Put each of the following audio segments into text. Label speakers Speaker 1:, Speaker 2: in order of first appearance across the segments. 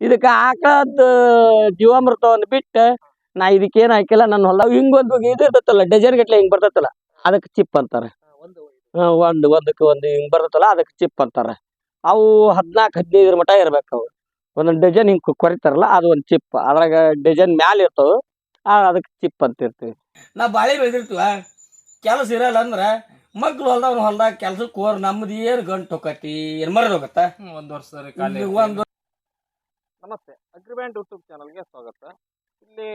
Speaker 1: ಇದಕ್ಕ ಆಕಳದ ಜೀವಾಮೃತವನ್ನು ಬಿಟ್ಟು ನಾ ಇದಕ್ಕೇನ್ ಹಾಕಿಲ್ಲ ನನ್ನ ಹೊಲ ಹಿಂಗೊಂದು ಇದು ಇರ್ತೈತಲ್ಲ ಡಜನ್ ಗಟ್ಲೆ ಹಿಂಗ್ ಬರ್ತೈತಲ್ಲ ಅದಕ್ಕೆ ಚಿಪ್ ಅಂತಾರ.
Speaker 2: ಒಂದು
Speaker 1: ಒಂದಕ್ಕೆ ಒಂದು ಹಿಂಗ್ ಬರ್ತೈತಲ್ಲ ಅದಕ್ಕೆ ಚಿಪ್ ಅಂತಾರ. ಅವು ಹದಿನಾಲ್ಕು ಹದಿನೈದರ ಮಟ ಇರ್ಬೇಕು ಅವು. ಒಂದೊಂದು ಡಜನ್ ಹಿಂಗ್ ಕೊರಿತಾರಲ್ಲ ಅದು ಒಂದು ಚಿಪ್. ಅದ್ರಾಗ ಡಜನ್ ಮ್ಯಾಲ ಆ ಅದಕ್ಕೆ ಚಿಪ್ ಅಂತ ಇರ್ತೀವಿ
Speaker 3: ನಾ ಬಾಳೆ ಬೆಳೆದಿರ್ತೀವ ಕೆಲಸ ಇರಲ್ಲ ಅಂದ್ರ ಮಕ್ಳು ಹೊಲ್ದವ್ನ ಹೊಲ್ದಾಗ ಕೆಲ್ಸಕ್ಕೆ ಹೋರ್ ನಮ್ದು ಏನು ಗಂಟು ಹೋಗತಿ ಏನ್ ಮರದ ಹೋಗತ್ತ?
Speaker 2: ಒಂದು ಒಂದ್ ವರ್ಷ
Speaker 3: ಒಂದು
Speaker 2: ನಮಸ್ತೆ ಅಗ್ರಿಬ್ಯಾಂಡ್ ಯೂಟ್ಯೂಬ್ ಚಾನಲ್ಗೆ ಸ್ವಾಗತ. ಇಲ್ಲಿ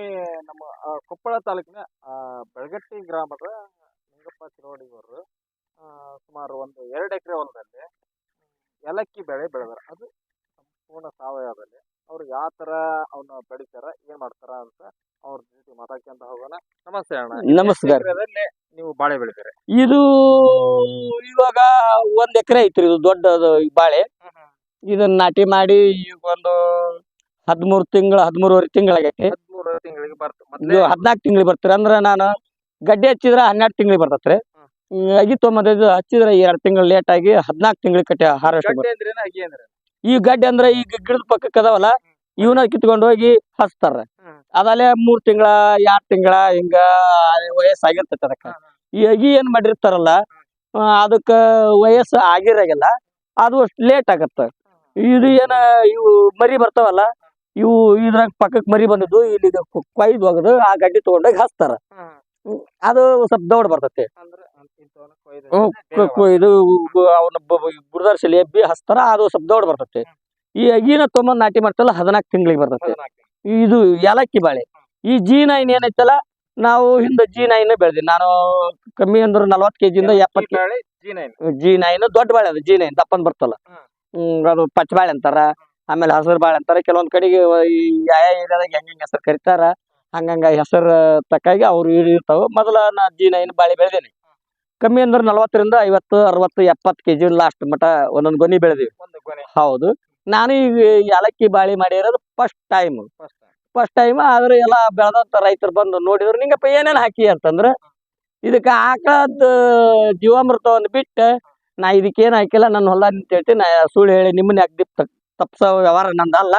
Speaker 2: ನಮ್ಮ ಕೊಪ್ಪಳ ತಾಲೂಕಿನ ಬೆಳಗಟ್ಟಿ ಗ್ರಾಮದ ನಿಂಗಪ್ಪ ಚಿರೋಡಿಯವರು ಸುಮಾರು ಒಂದು ಎರಡು ಎಕರೆ ಹೊಲದಲ್ಲಿ ಏಲಕ್ಕಿ ಬೆಳೆ ಬೆಳೆದಾರೆ. ಅದು ಸಂಪೂರ್ಣ ಸಾವಯವದಲ್ಲಿ ಅವ್ರು ಯಾವ ಥರ ಅವನ್ನ ಬೆಳಿತಾರ ಏನ್ ಮಾಡ್ತಾರ ಅಂತ ಅವ್ರ ಜೊತೆ ಮಾತಾಡ್ಕೊಂತ ಹೋಗೋಣ. ನಮಸ್ತೆ ಅಣ್ಣ.
Speaker 1: ನಮಸ್ಕಾರ.
Speaker 2: ನೀವು ಬಾಳೆ ಬೆಳಿತೀರಿ?
Speaker 1: ಇದು ಇವಾಗ ಒಂದ್ ಎಕರೆ ಐತ್ರಿ ಇದು ದೊಡ್ಡದು ಈ ಬಾಳೆ. ಇದನ್ನ ನಾಟಿ ಮಾಡಿ ಈಗ ಒಂದು ಹದಿಮೂರು ತಿಂಗಳ ಹದಿಮೂರುವರೆ ತಿಂಗಳಾಗೈತಿ
Speaker 2: ಹದಿಮೂರು ತಿಂಗಳಿಗೆ ಬರ್ತ
Speaker 1: ಇದು
Speaker 2: ಮೊದಲೇ
Speaker 1: ಹದಿನಾಲ್ಕು ತಿಂಗಳಿಗೆ ಬರ್ತೀರಿ? ಅಂದ್ರ ನಾನು ಗಡ್ಡೆ ಹಚ್ಚಿದ್ರ ಹನ್ನೆರಡು ತಿಂಗಳಿಗೆ ಬರ್ತತ್ರಿ.
Speaker 2: ರೀ
Speaker 1: ಅಗಿ ತೊಂಬತ್ತೈದು ಹಚ್ಚಿದ್ರ ಎರಡು ತಿಂಗಳು ಲೇಟ್ ಆಗಿ ಹದಿನಾಲ್ಕು ತಿಂಗಳಿಗೆ ಕಟ್ಟಿ ಹಾರ್ವೆಸ್ಟ್
Speaker 2: ಗಡ್ಡೆ ಅಂದ್ರೇನ ಅಗಿ ಅಂದ್ರೆ
Speaker 1: ಈ ಗಡ್ಡೆ ಅಂದ್ರ ಈಗ ಗಿಡದ ಪಕ್ಕಕ್ಕೆ ಅದಾವಲ್ಲ ಇವನ ಕಿತ್ಕೊಂಡು ಹೋಗಿ ಹಚ್ತಾರ. ಅದಲ್ಲೇ ಮೂರ್ ತಿಂಗಳ ಎರಡ್ ತಿಂಗಳ ಹಿಂಗ ವಯಸ್ಸಾಗಿರ್ತೈತಿ ಅದಕ್ಕ. ಈ ಅಗಿ ಏನ್ ಮಾಡಿರ್ತಾರಲ್ಲ ಅದಕ್ಕ ವಯಸ್ಸು ಆಗಿರಾಗಿಲ್ಲ ಅದು ಅಷ್ಟು ಲೇಟ್ ಆಗತ್ತ. ಇದು ಏನ ಇವು ಮರಿ ಬರ್ತಾವಲ್ಲ ಇವು ಇದ್ರಾಗ ಪಕ್ಕಕ್ಕೆ ಮರಿ ಬಂದಿದ್ದು ಇಲ್ಲಿ ಕೊಯ್ದು ಹೋಗದು ಆ ಗಡ್ಡಿ ತಗೊಂಡೋಗಿ ಹಚ್ತಾರ ಅದು ಸ್ವಲ್ಪ ದೌಡ್ ಬರ್ತೈತಿ. ಇದು ಅವನ ಗುರುದರ್ಶಲಿ ಎಬ್ಬಿ ಹಚ್ತಾರ ಅದು ಸ್ವಲ್ಪ ದೌಡ್ ಬರ್ತೈತಿ. ಈ ಅಗಿನ ತೊಂಬಂದ್ ನಾಟಿ ಮಾಡ್ತಲ್ಲ ಹದಿನಾಲ್ಕು ತಿಂಗಳಿಗೆ ಬರ್ತೈತಿ. ಇದು ಏಲಕ್ಕಿ ಬಾಳೆ. ಈ ಜಿ ನೈನ್ ಏನೈತಲ್ಲ ನಾವು ಹಿಂದೆ ಜಿ ನೈನ್ ಬೆಳೆದಿ ನಾನು ಕಮ್ಮಿ ಅಂದ್ರೆ ನಲ್ವತ್ತು ಕೆಜಿಯಿಂದ ಎಪ್ಪತ್ತು
Speaker 2: ಜೀನ ಬಾಳೆ G9.
Speaker 1: ಜಿ ನೈನ್ ದೊಡ್ಡ ಬಾಳೆ ಅದು ಜಿ ನೈನ್ ದಪ್ಪನ್ ಬರ್ತಲ್ಲ. ಅದು ಪಚ್ಚಬಾಳೆ ಅಂತಾರ. ಆಮೇಲೆ ಹಸಿರು ಬಾಳೆ ಅಂತಾರ. ಕೆಲವೊಂದ್ ಕಡೆಗೆ ಈ ಯಾವ ಏರಿಯಾದಾಗ ಹೆಂಗೆ ಹೆಸರು ಕರಿತಾರ ಹಂಗಂಗ ಹೆಸರು ತಕ್ಕಾಗಿ ಅವ್ರು ಇರ್ತಾವ. ಮೊದಲ ನಾ ದಿನ ನೈನ್ ಬಾಳೆ ಬೆಳೆದೇನೆ. ಕಮ್ಮಿ ಅಂದ್ರೆ ನಲ್ವತ್ತರಿಂದ ಐವತ್ತು ಅರವತ್ತು ಎಪ್ಪತ್ತು ಕೆಜಿ ಲಾಸ್ಟ್ ಮಟ ಒಂದೊಂದು ಗೊನಿ ಬೆಳೆದಿವಿ. ಹೌದು. ನಾನು ಈಗ ಏಲಕ್ಕಿ ಬಾಳೆ ಮಾಡಿರೋದು first time
Speaker 2: first
Speaker 1: first time ಆದ್ರೆ ಎಲ್ಲ ಬೆಳೆದಂತ ರೈತರು ಬಂದು ನೋಡಿದ್ರು ನಿಂಗಪ್ಪ ಏನೇನ್ ಹಾಕಿ? ಅಂತಂದ್ರ ಇದಕ್ಕ ಹಾಕದ್ ಜೀವಾಮೃತವನ್ನು ಬಿಟ್ಟು ನಾ ಇದಕ್ಕೇನು ಹಾಕಿಲ್ಲ ನನ್ನ ಹೊಲ ಅಂತ ಹೇಳ್ತೀನಿ ನಾ ಸುಳ್ಳು ಹೇಳಿ ನಿಮ್ಮನ್ನ ಅಗ್ದಿ ತಪ್ಸೋ ವ್ಯವಹಾರ ನಂದಲ್ಲ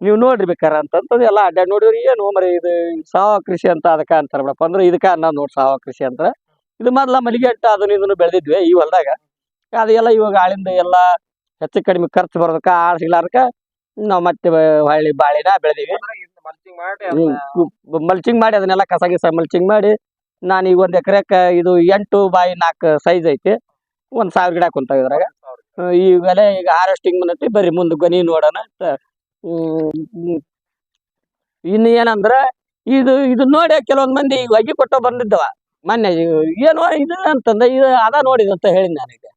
Speaker 1: ನೀವು ನೋಡ್ರಿ ಬೇಕಾರ ಅಂತಂತಂದು ಎಲ್ಲ ಅಡ್ಡ ನೋಡಿದ್ರಿ ಏನು ಮರಿ ಇದು ಸಾವ ಕೃಷಿ ಅಂತ ಅದಕ್ಕೆ ಅಂತಾರೆ ಬಿಡಪ್ಪ. ಅಂದ್ರೆ ಇದಕ್ಕೆ ಅನ್ನೋದು ನೋಡಿ ಸಾವ ಕೃಷಿ ಅಂತ ಇದು ಮೊದ್ಲ ಮಲ್ಲಿಗೆ ಅಟ್ಟ ಅದನ್ನ ಇದನ್ನು ಬೆಳೆದಿದ್ವಿ ಈ ಹೊಲದಾಗ. ಅದೆಲ್ಲ ಇವಾಗ ಆಳಿಂದ ಎಲ್ಲ ಹೆಚ್ಚು ಕಡಿಮೆ ಖರ್ಚು ಬರೋದಕ್ಕ ಆಳ್ ನಾವು ಮತ್ತೆ ಹೊಳ್ಳಿ ಬಾಳಿನ ಬೆಳೆದಿವಿ.
Speaker 2: ಮಲ್ಚಿಂಗ್ ಮಾಡಿ
Speaker 1: ಮಲ್ಚಿಂಗ್ ಮಾಡಿ ಅದನ್ನೆಲ್ಲ ಕಸ ಗಿಸ ಮಲ್ಚಿಂಗ್ ಮಾಡಿ ನಾನು ಈಗ ಒಂದು ಎಕರೆಕ ಇದು ಎಂಟು ಬಾಯಿ ನಾಲ್ಕು ಸೈಜ್ ಐತಿ. ಒಂದ್ ಸಾವಿರ ಗಿಡ ಕುಂತಾವ ಇದ್ರಾಗ. ಈಗಲೇ ಈಗೆಲ್ಲ ಈಗ ಹಾರ್ವೆಸ್ಟಿಂಗ್ ಬಂದೈತಿ ಬರ್ರಿ ಮುಂದೆ ಗನಿ ನೋಡೋಣ ಅಂತ. ಇನ್ನು ಏನಂದ್ರ ಇದು ಇದು ನೋಡಿ ಕೆಲವೊಂದ್ ಮಂದಿ ಈಗ ಅಗಿ ಕೊಟ್ಟ ಬಂದಿದ್ದವ. ಮೊನ್ನೆ ಏನೋ ಇದು ಅಂತಂದ ಇದು ಅದ ನೋಡಿದ ಅಂತ ಹೇಳಿ ನನಗೆ.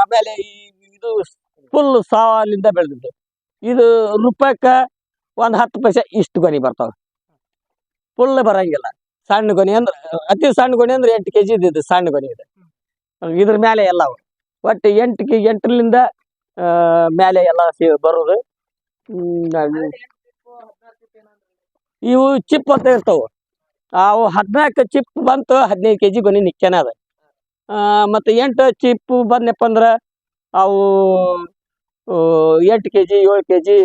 Speaker 1: ಆಮೇಲೆ ಈ- ಇದು ಫುಲ್ ಸಾಲಿಂದ ಬೆಳೆದಿದ್ದು. ಇದು ರೂಪಾಯಕ್ಕ ಒಂದ್ ಹತ್ತು ಪೈಸೆ ಇಷ್ಟು ಗೊನಿ ಬರ್ತಾವ. ಫುಲ್ ಬರಂಗಿಲ್ಲ. ಸಣ್ಣ ಗೊನಿ ಅಂದ್ರೆ ಅತಿ ಸಣ್ಣ ಗೊನಿ ಅಂದ್ರೆ ಎಂಟು ಕೆಜಿ ಇದ್ದಿದ್ದು ಸಣ್ಣ ಗೊನಿ ಇದೆ. ಇದ್ರ ಮೇಲೆ ಎಲ್ಲ ಅವು. ಒಟ್ಟು ಎಂಟು ಕೆ ಎಂಟರಿಂದ ಮೇಲೆ ಎಲ್ಲ ಸೇ ಬರೋದು. ಇವು ಚಿಪ್ ಅಂತ ಇರ್ತಾವ. ಅವು ಹದಿನಾಲ್ಕು ಚಿಪ್ ಬಂತು ಹದಿನೈದು ಕೆಜಿ ಜಿ ನಿಕ್ಕೆನ ಅದ. ಮತ್ತೆ ಎಂಟು ಚಿಪ್ ಬಂದ್ನಪ್ಪ ಅಂದ್ರೆ ಅವು ಎಂಟು ಕೆ ಜಿ ಏಳು ಕೆ ಜಿ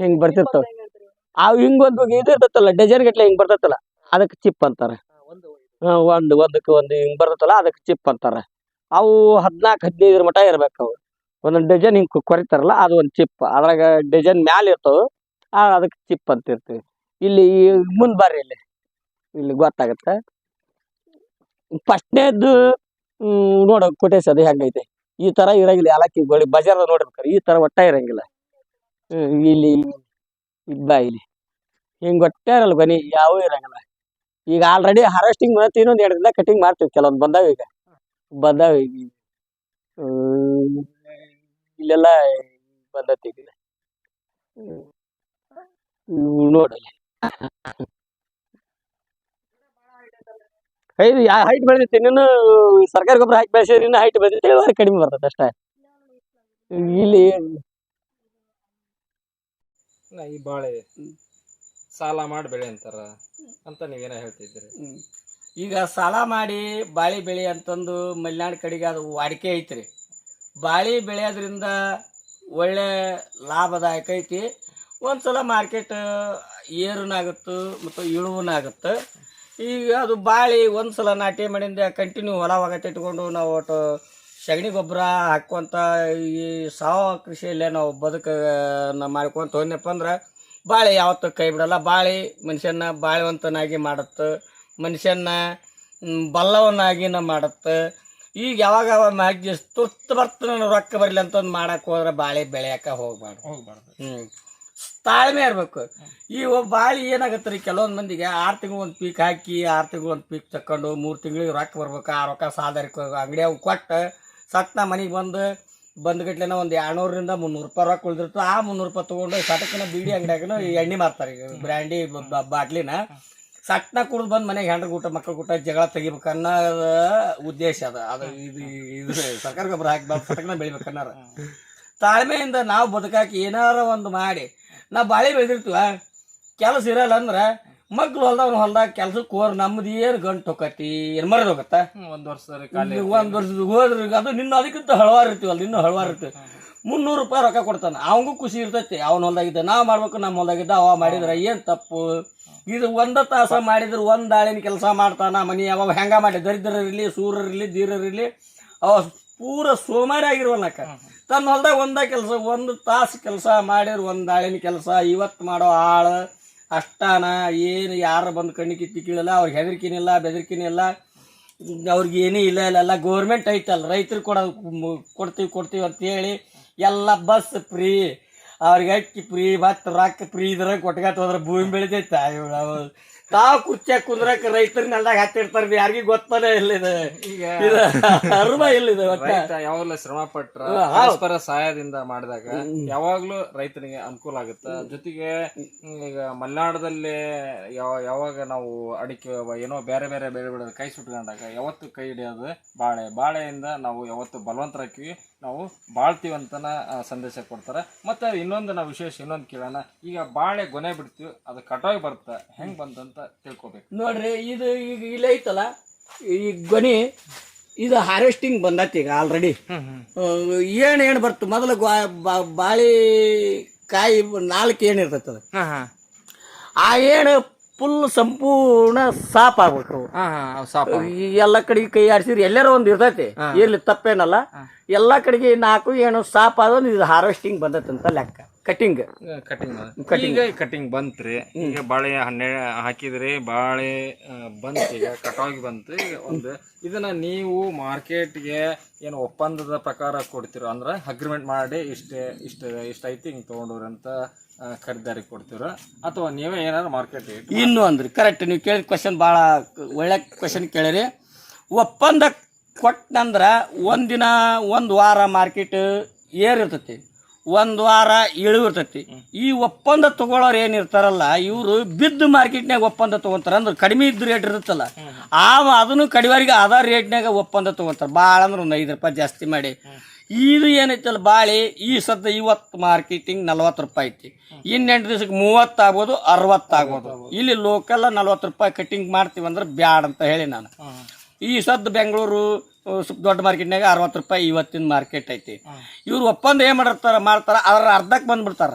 Speaker 1: ಹಿಂಗೆ ಬರ್ತಿರ್ತಾವ. ಅವು ಒಂದು ಇದು ಇರ್ತೈತಲ್ಲ ಡಜನ್ ಗಟ್ಲೆ ಹಿಂಗ್ ಬರ್ತೈತಲ್ಲ ಅದಕ್ಕೆ ಚಿಪ್ ಅಂತಾರೆ.
Speaker 2: ಒಂದು
Speaker 1: ಒಂದಕ್ಕೆ ಒಂದು ಹಿಂಗೆ ಬರ್ತೈತಲ್ಲ ಅದಕ್ಕೆ ಚಿಪ್ ಅಂತಾರ. ಅವು ಹದಿನಾಲ್ಕು, ಹದಿನೈದರ ಮಟ ಇರ್ಬೇಕು ಅವು. ಒಂದೊಂದು ಡಜನ್ ಹಿಂಗೆ ಕೊರಿತಾರಲ್ಲ, ಅದು ಒಂದು ಚಿಪ್ ಅದ್ರಾಗ ಡಜನ್ ಮ್ಯಾಲ ಆ ಅದಕ್ಕೆ ಚಿಪ್ ಅಂತ ಇರ್ತೀವಿ. ಇಲ್ಲಿ ಮುಂದೆ ಬರ್ರಿ ಇಲ್ಲಿ. ಇಲ್ಲಿ ಗೊತ್ತಾಗತ್ತೆ. ಫಸ್ಟ್ನೇದ್ದು ನೋಡ ಕೊಟೇಶ್ ಅದು ಹೆಂಗೈತೆ. ಈ ಥರ ಇರಂಗಿಲ್ಲ. ಯಾಲಕ್ಕಿ ಗೋಳಿ ಬಜಾರ್ದಾಗ ನೋಡಿರ್ತಾರೆ. ಈ ಥರ ಒಟ್ಟ ಇರಂಗಿಲ್ಲ. ಇಲ್ಲಿ ಇಬ್ಬ ಇಲ್ಲಿ. ಹಿಂಗೆ ಒಟ್ಟೆ ಇರಲ್ಲ ಗೊನಿ, ಯಾವೂ ಇರಂಗಿಲ್ಲ. ಈಗ ಆಲ್ರೆಡಿ ಹಾರ್ವೆಸ್ಟಿಂಗ್ ಮಾಡ್ತೀವಿ ಇನ್ನೊಂದು ಎರಡು ದಿನ ಕಟಿಂಗ್ ಮಾಡ್ತೀವಿ. ಕೆಲವೊಂದು ಬಂದಾವ ಈಗ. ಬಂದಾವ ಈಗ. ಇಲ್ಲೆಲ್ಲ ಬಂದೈತಿ ಈಗ. ನೋಡಲ್ಲಿ ಹೈಟ್ ಹೈಟ್ ಬೆಳೆದೈತಿ ನೀನು ಸರ್ಕಾರಿ ಗೊಬ್ಬರ ಹಾಕಿ ಬೆಳೆಸಿದ್ರೆ ಇನ್ನೂ ಹೈಟ್ ಬೆಳೆದೈತಿ ಇಳುವರಿ ಕಡಿಮೆ ಬರ್ತದೆ ಅಷ್ಟೇ. ಇಲ್ಲಿ
Speaker 2: ಇಲ್ಲ, ಈ ಬಾಳೆ ಸಾಲ ಮಾಡಿ ಬೆಳೆ ಅಂತಾರ ಅಂತ ನೀವೇನ ಹೇಳ್ತಿದ್ದೀರಿ?
Speaker 3: ಈಗ ಸಾಲ ಮಾಡಿ ಬಾಳಿ ಬೆಳೆ ಅಂತಂದು ಮಲೆನಾಡು ಕಡೆಗೆ ಅದು ವಾಡಿಕೆ ಐತ್ರಿ. ಬಾಳಿ ಬೆಳೆಯೋದ್ರಿಂದ
Speaker 1: ಒಳ್ಳೆ ಲಾಭದಾಯಕ ಐತಿ. ಒಂದ್ಸಲ ಮಾರ್ಕೆಟ್ ಏರುನಾಗುತ್ತೆ ಮತ್ತು ಇಳುವನಾಗುತ್ತೆ. ಈಗ ಅದು ಬಾಳಿ ಒಂದ್ಸಲ ನಾಟಿ ಮಾಡಿಂದ ಕಂಟಿನ್ಯೂ ಹೊಲ ಒಗತ್ತೆ ಇಟ್ಕೊಂಡು ನಾವು ಒಟ್ಟು ಸಗಣಿ ಗೊಬ್ಬರ ಹಾಕ್ಕೊಂತ ಈ ಸಾವಯವ ಕೃಷಿಯಲ್ಲೇ ನಾವು ಬದುಕ ಮಾಡ್ಕೊಂತ ಹೋದ್ನಪ್ಪ ಅಂದ್ರೆ ಬಾಳೆ ಯಾವತ್ತೂ ಕೈ ಬಿಡಲ್ಲ. ಬಾಳೆ ಮನುಷ್ಯನ ಬಾಳೆವಂತನಾಗಿ ಮಾಡುತ್ತೆ. ಮನುಷ್ಯನ ಬಲ್ಲವನ್ನಾಗಿ ಬಲ್ಲವನ್ನಾಗಿನ ಮಾಡುತ್ತೆ. ಈಗ ಯಾವಾಗ ಮಾಡಿ ತುರ್ತು ನಾನು ರೊಕ್ಕ ಬರಲಿ ಅಂತ ಒಂದು ಮಾಡಕ್ಕೆ ಹೋದ್ರೆ ಬಾಳೆ ಬೆಳೆಯಕ ಹೋಗ್ಬಾರ್ದು.
Speaker 2: ಹೋಗ್ಬಾರ್ದು.
Speaker 1: ಹ್ಞೂ ತಾಳ್ಮೆ ಇರಬೇಕು. ಈ ಒಬ್ಬ ಬಾಳಿ ಏನಾಗತ್ತೆ ರೀ ಕೆಲವೊಂದು ಮಂದಿಗೆ ಆರು ತಿಂಗಳು ಒಂದು ಪೀಕ್ ಹಾಕಿ ಆರು ತಿಂಗಳು ಒಂದು ಪೀಕ್ ತಕೊಂಡು ಮೂರು ತಿಂಗಳಿಗೆ ರೊಕ್ಕ ಬರ್ಬೇಕು. ಆ ರೊಕ್ಕ ಸಾಧಾರಿಕೆ ಅಂಗಡಿಯಾಗ ಕೊಟ್ಟು ಸತ್ನ ಮನೆಗೆ ಬಂದು ಬಂದ್ಗಟ್ಲೆನ ಒಂದು ಎರಡ್ನೂರರಿಂದ ಮುನ್ನೂರು ರೂಪಾಯಿ ರೊಕ್ಕ ಉಳಿದಿರ್ತದೆ ಆ ಮುನ್ನೂರು ರೂಪಾಯಿ ತೊಗೊಂಡು ಸಟಕ್ಕಿನ ಬೀಡಿ ಅಂಗಡಿಯಾಗನ ಎಣ್ಣೆ ಮಾರ್ತಾರೆ ಈಗ. ಬ್ರ್ಯಾಂಡಿ ಬಾಟ್ಲಿನ. ಸಟ್ನ ಕುಡ್ದು ಬಂದು ಮನೆಗೆ ಹೆಂಡ್ರ ಊಟ ಮಕ್ಕಳ ಊಟ ಜಗಳ ತೆಗಿಬೇಕು ಅನ್ನೋದ ಉದ್ದೇಶ ಅದ. ಅದು ಇದು ಇದು ಸರ್ಕಾರ ಗೊಬ್ಬರ ಹಾಕಿ ಬಂದು ಸಟಕ್ನ ಬೆಳಿಬೇಕು ತಾಳ್ಮೆಯಿಂದ ನಾವು ಬದುಕಾಕಿ ಏನಾರ ಒಂದು ಮಾಡಿ ನಾವು ಬಾಳೆ ಬೆಳೆದಿರ್ತೀವ ಕೆಲಸ ಇರಲ್ಲ ಅಂದ್ರೆ ಮಗ್ಳು ಹೊಲ್ದವ್ನ ಹೊಲ್ದಾಗ ಕೆಲ್ಸಕ್ಕೆ ಹೋರ್ ನಮ್ದು ಏನು ಗಂಟು ಹೊಕ್ಕತಿ ಏನು ಮರದ ಹೋಗತ್ತ?
Speaker 2: ಒಂದ್ ವರ್ಷ ಒಂದು
Speaker 1: ಒಂದ್ ವರ್ಷದ ಹೋದ್ರ ಅದು ನಿನ್ನ ಅದಕ್ಕಿಂತ ಹಳವಾರ ಇರ್ತೀವಲ್ಲ ನಿನ್ನ ಹಳವಾರ ಇರ್ತೀವಿ. ಮುನ್ನೂರು ರೂಪಾಯಿ ರೊಕ್ಕ ಕೊಡ್ತಾನೆ. ಅವಂಗೂ ಖುಷಿ ಇರ್ತೈತಿ ಅವ್ನ ಹೊಲ್ದಾಗಿದ್ದ ನಾವು ಮಾಡ್ಬೇಕು ನಮ್ಮ ಹೊಲ್ದಾಗಿದ್ದ ಅವ ಮಾಡಿದ್ರೆ ಏನು ತಪ್ಪು? ಇದು ಒಂದ ತಾಸ ಮಾಡಿದ್ರೆ ಒಂದ್ ದಾಳಿನ ಕೆಲಸ ಮಾಡ್ತಾನ ಮನಿ ಅವ ಹೆಂಗ ಮಾಡಿ? ದರಿದ್ರರಿರ್ಲಿ ಸೂರರಿರ್ಲಿ ಧೀರರಿರ್ಲಿ ಅವ ಪೂರ ಸೋಮಾರಿ ಆಗಿರುವನಕ ತನ್ನ ಹೊಲ್ದಾಗ ಒಂದ ಕೆಲಸ ಒಂದು ತಾಸು ಕೆಲಸ ಮಾಡಿದ್ರೆ ಒಂದ್ ದಾಳಿನ ಕೆಲಸ ಇವತ್ತು ಮಾಡೋ ಆಳು ಅಷ್ಟಾನ ಏನು ಯಾರು ಬಂದು ಕಣ್ಣು ಕಿತ್ತಿ ಕೀಳಲ್ಲ ಅವ್ರಿಗೆ ಹೆದರಿಕೆನಿಲ್ಲ ಬೆದರಿಕೆನಿಲ್ಲ ಅವ್ರಿಗೆ ಏನೂ ಇಲ್ಲ ಇಲ್ಲ ಎಲ್ಲ ಗೋರ್ಮೆಂಟ್ ಐತಲ್ಲ ರೈತರು ಕೊಡ ಕೊಡ್ತೀವಿ ಕೊಡ್ತೀವಿ ಅಂತ ಹೇಳಿ ಎಲ್ಲ ಬಸ್ ಫ್ರೀ. ಅವ್ರಿಗೆ ಅಕ್ಕಿ ಪ್ರೀ ಮತ್ತು ರೊಕ್ಕ ಪ್ರೀ ಇದ್ರಾಗ ಕೊಟ್ಗಾತ ಹೋದ್ರೆ ಭೂಮಿ ಬೆಳಿತೈತೆ. ತಾವು ಕುಚ್ಚ ಕುಂದ್ರಕ್ ರೈತರ ನೆಲದಾಗ ಹತ್ತಿರ್ತಾರ ಯಾರಿಗೂ ಗೊತ್ತಾನೆ ಇಲ್ಲ ಇದು
Speaker 2: ಈಗ
Speaker 1: ಇದು ಅರ್ಮ ಒಟ್ಟ.
Speaker 2: ರೈತ ಯಾವಾಗ್ಲೂ ಶ್ರಮ ಪಟ್ರ ಪರಸ್ಪರ ಸಹಾಯದಿಂದ ಮಾಡಿದಾಗ ಯಾವಾಗ್ಲೂ ರೈತನಿಗೆ ಅನುಕೂಲ ಆಗುತ್ತ. ಜೊತೆಗೆ ಈಗ ಮಲೆನಾಡದಲ್ಲಿ ಯಾವ ಯಾವಾಗ ನಾವು ಅಡಿಕೆ ಏನೋ ಬೇರೆ ಬೇರೆ ಬೆಳೆ ಬೆಳೆದ ಕೈ ಸುಟ್ಕೊಂಡಾಗ ಯಾವತ್ತು ಕೈ ಹಿಡಿಯೋದು ಬಾಳೆ. ಬಾಳೆಯಿಂದ ನಾವು ಯಾವತ್ತು ಬಲವಂತರಾಕಿವಿ ನಾವು ಬಾಳ್ತೀವಂತನ ಸಂದೇಶ ಕೊಡ್ತಾರೆ. ಮತ್ತೆ ಇನ್ನೊಂದು ನಾವು ವಿಶೇಷ ಇನ್ನೊಂದು ಕೇಳೋಣ. ಈಗ ಬಾಳೆ ಗೊನೆ ಬಿಡ್ತೀವಿ ಅದು ಕಟಾವಿ ಬರುತ್ತೆ. ಹೆಂಗ್ ಬಂತಂತ ತಿಳ್ಕೊಬೇಕು.
Speaker 1: ನೋಡ್ರಿ ಇದು ಈಗ ಇಲ್ಲ ಐತಲ್ಲ ಈ ಗೊನಿ ಇದು ಹಾರ್ವೆಸ್ಟಿಂಗ್ ಬಂದೈತಿ ಈಗ ಆಲ್ರೆಡಿ ಏಣ್ ಏಣ್ ಬರ್ತು? ಮೊದಲು ಬಾಳಿ ಕಾಯಿ ನಾಲ್ಕು ಏಣ್ ಇರ್ತೈತೆ ಅದು ಆ ಏಣು ಫುಲ್ ಸಂಪೂರ್ಣ ಸಾಪ್ ಆಗ್ಬೇಕು ಎಲ್ಲ ಕಡೆಗೆ ಕೈ ಆಡಿಸಿದ್ರೆ ಎಲ್ಲಾರ ಒಂದು ಇರ್ತೈತಿ. ಇರ್ಲಿ ತಪ್ಪೇನಲ್ಲ. ಎಲ್ಲಾ ಕಡೆಗೆ ನಾಲ್ಕು ಏನು ಸಾಪ್ ಆದ್ರೆ ಇದು ಹಾರ್ವೆಸ್ಟಿಂಗ್ ಬಂದೈತೆ ಅಂತ ಲೆಕ್ಕ. ಕಟಿಂಗ್
Speaker 2: ಕಟಿಂಗ್ ಈಗ ಕಟಿಂಗ್ ಬಂತ್ರಿ ಈಗ ಬಾಳೆ ಹನ್ನೆ ಹಾಕಿದ್ರಿ ಬಾಳೆ ಬಂತು. ಈಗ ಕಟಾವಿಗೆ ಬಂತು. ಒಂದು ಇದನ್ನ ನೀವು ಮಾರ್ಕೆಟ್ಗೆ ಏನು ಒಪ್ಪಂದದ ಪ್ರಕಾರ ಕೊಡ್ತೀರ ಅಂದ್ರೆ ಅಗ್ರಿಮೆಂಟ್ ಮಾಡಿ ಇಷ್ಟೇ ಇಷ್ಟ ಇಷ್ಟ ಐತಿ ಹಿಂಗ್ ಅಂತ ಖರೀದಾರಿ ಕೊಡ್ತೀರ? ಅಥವಾ ನೀವೇ ಏನಾದ್ರು ಮಾರ್ಕೆಟ್
Speaker 1: ಇನ್ನು ಅಂದ್ರಿ ಕರೆಕ್ಟ್ ನೀವು ಕೇಳಿದ ಕ್ವಶನ್ ಭಾಳ ಒಳ್ಳೆ ಕ್ವಶನ್ ಕೇಳಿರಿ. ಒಪ್ಪಂದ ಕೊಟ್ಟಂದ್ರ ಒಂದಿನ ಒಂದು ವಾರ ಮಾರ್ಕೆಟ್ ಏರ್ ಇರ್ತೈತಿ ಒಂದು ವಾರ ಇರ್ತೈತಿ ಈ ಒಪ್ಪಂದ ತಗೊಳ್ಳೋರು ಏನಿರ್ತಾರಲ್ಲ ಇವರು ಬಿದ್ದು ಮಾರ್ಕೆಟ್ನಾಗ ಒಪ್ಪಂದ ತಗೊಂತಾರ. ಅಂದ್ರೆ ಕಡಿಮೆ ಇದ್ದ ರೇಟ್ ಇರುತ್ತಲ್ಲ. ಆ ಅದನ್ನು ಕಡಿವಾರಿಗೆ ಅದ ರೇಟ್ನಾಗ ಒಪ್ಪಂದ ತಗೊಂತಾರ. ಭಾಳ ಅಂದ್ರೆ ಒಂದು ಐದು ರೂಪಾಯಿ ಜಾಸ್ತಿ ಮಾಡಿ. ಇದು ಏನೈತಲ್ಲ ಬಾಳಿ ಈ ಸದ್ದ ಇವತ್ತು ಮಾರ್ಕೆಟಿಂಗ್ ನಲ್ವತ್ತು ರೂಪಾಯಿ ಐತಿ. ಇನ್ನೆಂಟು ದಿವಸಕ್ಕೆ ಮೂವತ್ತಾಗ್ಬೋದು ಅರವತ್ತಾಗ್ಬೋದು ಅರವತ್ತು ಆಗ್ಬೋದು. ಇಲ್ಲಿ ಲೋಕಲ್ ನಲ್ವತ್ತು ರೂಪಾಯಿ ಕಟಿಂಗ್ ಮಾಡ್ತೀವಿ ಅಂದ್ರೆ ಬ್ಯಾಡ್ ಅಂತ ಹೇಳಿ ನಾನು. ಈ ಸದ್ದು ಬೆಂಗಳೂರು ಸ್ವಲ್ಪ ದೊಡ್ಡ ಮಾರ್ಕೆಟ್ನಾಗ ಅರವತ್ತು ರೂಪಾಯಿ ಇವತ್ತಿನ ಮಾರ್ಕೆಟ್ ಐತಿ. ಇವ್ರು ಒಪ್ಪಂದ ಏನ್ ಮಾಡಿರ್ತಾರೆ ಮಾಡ್ತಾರೆ ಅದ್ರ ಅರ್ಧಕ್ಕೆ ಬಂದ್ಬಿಡ್ತಾರ.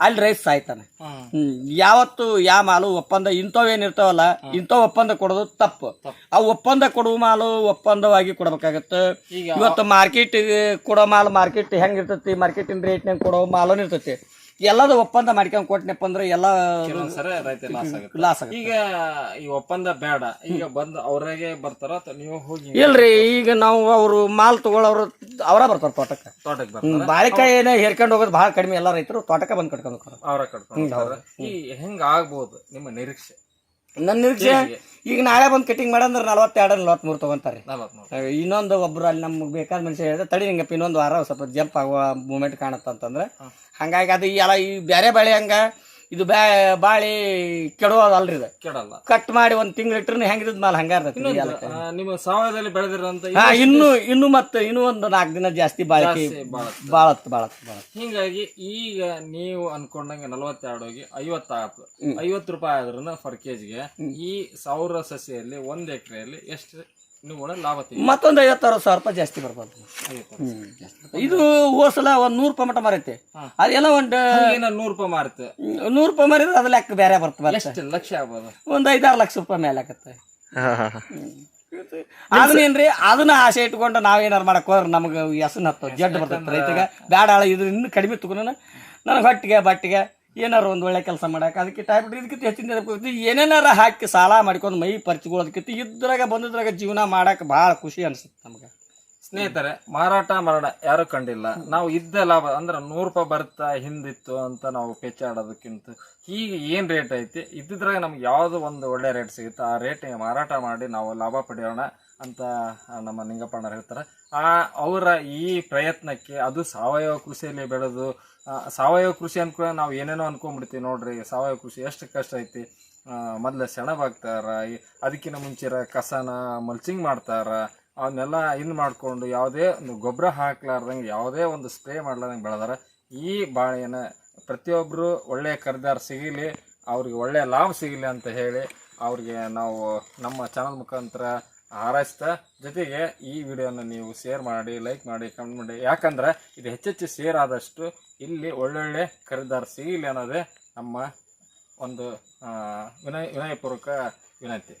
Speaker 1: ಅಲ್ಲಿ ರೈಸ್ ಸಾಯ್ತಾನೆ. ಹ್ಮ್. ಯಾವತ್ತು ಯಾವ ಮಾಲು ಒಪ್ಪಂದ ಇಂಥವೇನಿರ್ತಾವಲ್ಲ ಇಂಥವ್ ಒಪ್ಪಂದ ಕೊಡೋದು ತಪ್ಪು. ಆ ಒಪ್ಪಂದ ಕೊಡುವ ಮಾಲು ಒಪ್ಪಂದವಾಗಿ ಕೊಡಬೇಕಾಗತ್ತೆ. ಇವತ್ತು ಮಾರ್ಕೆಟ್ ಕೊಡೋ ಮಾಲ್ ಮಾರ್ಕೆಟ್ ಹೆಂಗಿರ್ತೈತಿ ಮಾರ್ಕೆಟಿನ ರೇಟ್ನಾಗ ಕೊಡೋ ಮಾಲೂ ಇರ್ತೈತಿ. ಎಲ್ಲದ ಒಪ್ಪಂದ ಮಾಡ್ಕೊಂಡ್ ಕೊಟ್ನಪ್ಪ ಅಂದ್ರೆ ಎಲ್ಲ
Speaker 2: ಕೆಲವೊಂದ್ಸರಿ ರೈತ ಲಾಸ್ ಆಗುತ್ತೆ.
Speaker 1: ಲಾಸ್ ಆಗುತ್ತೆ.
Speaker 2: ಈಗ ಈ ಒಪ್ಪಂದ ಬೇಡ. ಈಗ ಬಂದು ಅವ್ರಾಗೆ ಬರ್ತಾರ ಅಥವಾ ನೀವು ಹೋಗಿ
Speaker 1: ಇಲ್ರಿ ಈಗ ನಾವು ಅವರು ಮಾಲ್ ತಗೊಳ್ಳೋರು ಅವರ ಬರ್ತಾರ ತೋಟಕ್ಕೆ.
Speaker 2: ತೋಟಕ್ಕೆ ಬರ್ತಾರೆ?
Speaker 1: ಬಾಳೆಕಾಯಿ ಏನೇ ಹೇರ್ಕೊಂಡು ಹೋಗೋದು ಬಹಳ ಕಡಿಮೆ ಎಲ್ಲ ರೈತರು ತೋಟಕ್ಕೆ ಬಂದು ಕಟ್ಕೊಂಡು ಹೋಗ್ತಾರೆ.
Speaker 2: ಅವ್ರ ಕಟ್ಕೊಂಡು ಈ ಹೆಂಗ್ ಆಗ್ಬೋದು ನಿಮ್ಮ ನಿರೀಕ್ಷೆ?
Speaker 1: ನನ್ನ ನಿರೀಕ್ಷೆ ಈಗ ನಾಳೆ ಬಂದು ಕಟಿಂಗ್ ಮಾಡಂದ್ರೆ ನಲವತ್ತೆರಡು ನಲ್ವತ್ಮೂರು ತಗೊಂತಾರೆ. ಇನ್ನೊಂದು ಒಬ್ರು ಅಲ್ಲಿ ನಮ್ಗೆ ಬೇಕಾದ ಮನುಷ್ಯ ಹೇಳಿದ್ರೆ ತಡಿ ನಿಂಗಪ್ಪ ಇನ್ನೊಂದು ವಾರ ಸ್ವಲ್ಪ ಜಂಪ್ ಆಗುವ ಮೂಮೆಂಟ್ ಕಾಣತ್ತಂತಂದ್ರೆ ಹಂಗಾಗಿ ಅದು ಎಲ್ಲ ಈ ಬೇರೆ ಬೆಳೆ ಹಂಗ ಇದು ಬ್ಯಾ ಬಾಳಿ ಕೆಡೋದಲ್ರಿ ಇದು.
Speaker 2: ಕೆಡಲ್ಲ.
Speaker 1: ಕಟ್ ಮಾಡಿ ಒಂದ್ ತಿಂಗಳು ಇಟ್ರು ಹೆಂಗಿದ್ ಮೇಲೆ ಹಂಗ ಇರ್ತೈತಿ ಈ
Speaker 2: ಇನ್ನೊಂದು,
Speaker 1: ಏಲಕ್ಕಿ.
Speaker 2: ಆ, ನಿಮ್ಮ ಸಾವಯವದಲ್ಲಿ ಬೆಳೆದಿರಂತ
Speaker 1: ಹಾ ಇನ್ನು ಇನ್ನು ಮತ್ತೆ ಇನ್ನು ಒಂದು ನಾಲ್ಕು ದಿನ ಜಾಸ್ತಿ ಬಾಳಿಕೆ. ಬಾಳತ್ ಬಾಳತ್ ಬಾಳತ್.
Speaker 2: ಹಿಂಗಾಗಿ ಈಗ ನೀವು ಅನ್ಕೊಂಡಂಗೆ ನಲವತ್ತೆರಡು ಹೋಗಿ ಐವತ್ತಾಯ್ತು ಐವತ್ತು ರೂಪಾಯಿ ಆದ್ರೂ ಫರ್ ಕೆಜಿಗೆ ಈ ಸಾವಿರ ಸಸಿಯಲ್ಲಿ ಒಂದ್ ಎಕರೆಯಲ್ಲಿ ಎಷ್ಟು
Speaker 1: ಮತ್ತೊಂದು ಐವತ್ತು ಅರವತ್ತು ಸಾವಿರ ರೂಪಾಯಿ ಜಾಸ್ತಿ ಬರ್ಬೋದು. ಇದು ಹೋಸಲ ಒಂದ್ ನೂರು ರೂಪಾಯಿ ಮಟ ಮಾರೈತೆ. ಅದೆಲ್ಲ ಒಂದು
Speaker 2: ನೂರು ರೂಪಾಯಿ ಮಾರುತ್ತೆ.
Speaker 1: ನೂರು ರೂಪಾಯಿ ಮಾರಿದ್ರೆ ಅದ್ರ ಲೆಕ್ಕ ಬೇರೆ ಬರ್ತದೆ
Speaker 2: ಲಕ್ಷ ಆಗ್ಬೋದು.
Speaker 1: ಒಂದ್ ಐದಾರು ಲಕ್ಷ ರೂಪಾಯಿ ಮೇಲೆ ಆಗತ್ತೆ. ಅದನ್ನೇನ್ರಿ ಅದನ್ನ ಆಸೆ ಇಟ್ಕೊಂಡು ನಾವೇನಾರು ಮಾಡಕ್ ಹೋದ್ರೆ ನಮಗೆ ಹೆಸನ್ ಹತ್ತೋ ಜಡ್ ಬರ್ತೈತೆ ರೈತಗ ಬ್ಯಾಡ ಇದ್ರ ಇದು ಇನ್ನೂ ಕಡಿಮೆ ತಗೊಂಡ ನನಗೆ ಹೊಟ್ಟಿಗೆ ಬಟ್ಟಿಗೆ ಏನಾರು ಒಂದು ಒಳ್ಳೆ ಕೆಲಸ ಮಾಡಕ್ಕೆ ಅದಕ್ಕೆ ಟೈಪ್ ಇದಕ್ಕಿಂತ ಹೆಚ್ಚಿನ ಏನೇನಾರ ಹಾಕಿ ಸಾಲ ಮಾಡ್ಕೊಂಡು ಮೈ ಪರ್ಚಿಕೊಳ್ಳೋದಕ್ಕಿಂತ ಇದ್ರಾಗ ಬಂದಿದ್ರಾಗ ಜೀವನ ಮಾಡಕ್ಕೆ ಭಾಳ ಖುಷಿ ಅನ್ಸುತ್ತೆ ನಮ್ಗೆ.
Speaker 2: ಸ್ನೇಹಿತರೆ, ಮಾರಾಟ ಮರಣ ಯಾರು ಕಂಡಿಲ್ಲ. ನಾವು ಇದ್ದ ಲಾಭ, ಅಂದ್ರೆ ನೂರು ರೂಪಾಯಿ ಬರುತ್ತಾ ಹಿಂದಿತ್ತು ಅಂತ ನಾವು ಪೆಚ್ಚಾಡೋದಕ್ಕಿಂತ ಈಗ ಏನು ರೇಟ್ ಐತಿ? ಇದ್ದಿದ್ರಾಗ ನಮ್ಗೆ ಯಾವುದು ಒಂದು ಒಳ್ಳೆ ರೇಟ್ ಸಿಗುತ್ತೆ. ಆ ರೇಟ್ ಮಾರಾಟ ಮಾಡಿ ನಾವು ಲಾಭ ಪಡೆಯೋಣ. ಅಂತ ನಮ್ಮ ನಿಂಗಪ್ಪಣ್ಣರು ಹೇಳ್ತಾರೆ. ಆ, ಅವರ ಈ ಪ್ರಯತ್ನಕ್ಕೆ ಅದು ಸಾವಯವ ಕೃಷಿಯಲ್ಲಿ ಬೆಳೆದು ಸಾವಯವ ಕೃಷಿ ಅಂದ್ಕೊಂಡು ನಾವು ಏನೇನೋ ಅನ್ಕೊಂಡ್ಬಿಡ್ತೀವಿ ನೋಡ್ರಿ, ಸಾವಯವ ಕೃಷಿ ಎಷ್ಟು ಕಷ್ಟ ಐತಿ. ಮೊದಲು ಸೆಣಬಾಗ್ತಾರ ಅದಕ್ಕಿಂತ ಮುಂಚಿರ ಕಸನ ಮಲ್ಚಿಂಗ್ ಮಾಡ್ತಾರ, ಅವನ್ನೆಲ್ಲ ಇನ್ ಮಾಡಿಕೊಂಡು ಯಾವುದೇ ಒಂದು ಗೊಬ್ಬರ ಹಾಕ್ಲಾರ್ದಂಗೆ, ಯಾವುದೇ ಒಂದು ಸ್ಪ್ರೇ ಮಾಡ್ಲಾರ್ದಂಗೆ ಬೆಳೆದಾರ. ಈ ಬಾಳೆನ ಪ್ರತಿಯೊಬ್ಬರು ಒಳ್ಳೆಯ ಖರೀದಾರ ಸಿಗಲಿ, ಅವ್ರಿಗೆ ಒಳ್ಳೆಯ ಲಾಭ ಸಿಗಲಿ ಅಂತ ಹೇಳಿ ಅವ್ರಿಗೆ ನಾವು ನಮ್ಮ ಚಾನಲ್ ಮುಖಾಂತರ ಹಾರೈಸ್ತಾ ಜೊತೆಗೆ ಈ ವಿಡಿಯೋನ ನೀವು ಶೇರ್ ಮಾಡಿ ಲೈಕ್ ಮಾಡಿ ಕಮೆಂಟ್ ಮಾಡಿ. ಯಾಕಂದ್ರೆ ಇದು ಹೆಚ್ಚೆಚ್ಚು ಶೇರ್ ಆದಷ್ಟು ಇಲ್ಲಿ ಒಳ್ಳೊಳ್ಳೆ ಖರೀದಾರ ಸಿಗಲಿ ಅನ್ನೋದೇ ನಮ್ಮ ಒಂದು ವಿನಯ್ ವಿನಯ, ವಿನಯಪೂರ್ವಕ ವಿನಂತಿ.